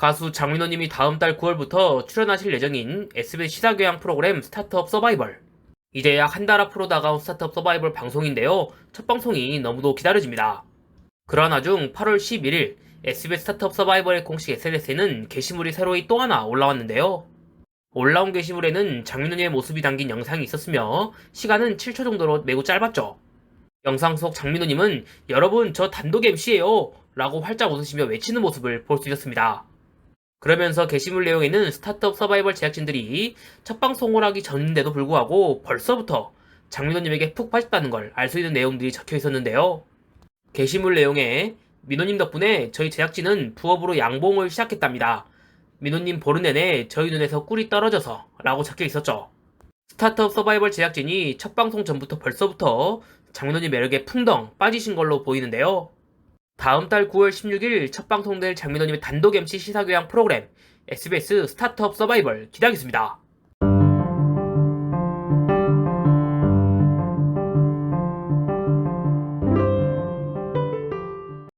가수 장민호님이 다음 달 9월부터 출연하실 예정인 SBS 시사교양 프로그램 스타트업 서바이벌. 이제 약 한 달 앞으로 다가온 스타트업 서바이벌 방송인데요. 첫 방송이 너무도 기다려집니다. 그러한 와중 8월 11일 SBS 스타트업 서바이벌의 공식 SNS에는 게시물이 새로이 또 하나 올라왔는데요. 올라온 게시물에는 장민호님의 모습이 담긴 영상이 있었으며 시간은 7초 정도로 매우 짧았죠. 영상 속 장민호님은 여러분 저 단독 MC예요 라고 활짝 웃으시며 외치는 모습을 볼 수 있었습니다. 그러면서 게시물 내용에는 스타트업 서바이벌 제작진들이 첫 방송을 하기 전인데도 불구하고 벌써부터 장민호님에게 푹 빠졌다는 걸 알 수 있는 내용들이 적혀 있었는데요. 게시물 내용에 민호님 덕분에 저희 제작진은 부업으로 양봉을 시작했답니다. 민호님 보는 내내 저희 눈에서 꿀이 떨어져서 라고 적혀 있었죠. 스타트업 서바이벌 제작진이 첫 방송 전부터 벌써부터 장민호님 매력에 풍덩 빠지신 걸로 보이는데요. 다음 달 9월 16일 첫 방송될 장민호님의 단독 MC 시사교양 프로그램 SBS 스타트업 서바이벌 기대하겠습니다.